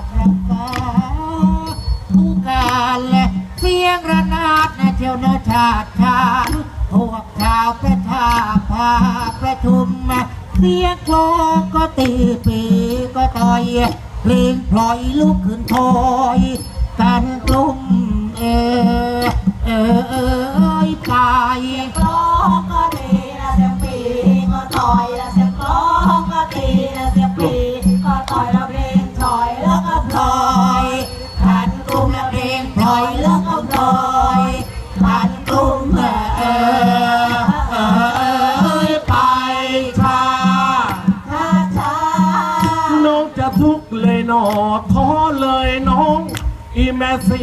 ดรักผู้การและเสียงระนาดนะเที่ยวนื้ชาติชาพวกชาวประชาพาประชุมเสียงโชก็ตีปีก็ต่อยเพลงพลอยลุกขึ้นทอยกันกลุ่มเออเออเออไปเสียงโชก็ตีนะเสียงปีก็ต่อยละ และเพลงพลอยแล้วก็พลอยขันกลุ่มเออไปชาช้าช้าน้องจะทุกข์เลยหนอท้อเลยน้อง อีแม่สี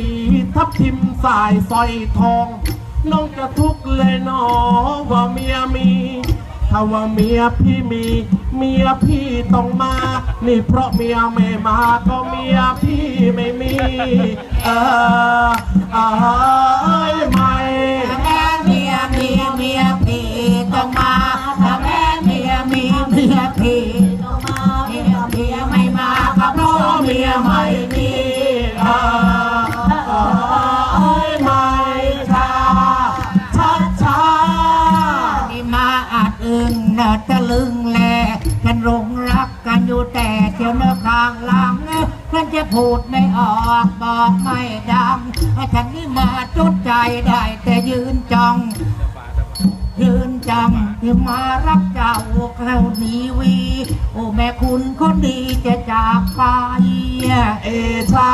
ทับทิมสายสร้อยทอง น้องจะทุกข์เลยหนอว่าเมียมี ถ้าว่าเมียพี่มี เมียพี่ต้องมา นี่เพราะเมียไม่มาก็เมียพี่ไม่มี เออเอยไม่แม่เมียมีเมียพี่ต้องมาถ้าแม่เมียมีเมียพี่ต้องมาเมียยเมียไม่มาก็เพราะเมียไม่มี ลึงแลกันหลงรักกันอยู่แต่เที่ยวเนื้อข้างหลังฉันจะพูดไม่ออกบอกไม่ดังฉันนี่มาจุดใจได้แต่ยืนจ้อง ยืนจังที่มารักเจ้าเข้านีวี โอ้แม่คุณคนดีจะจากไปเอชา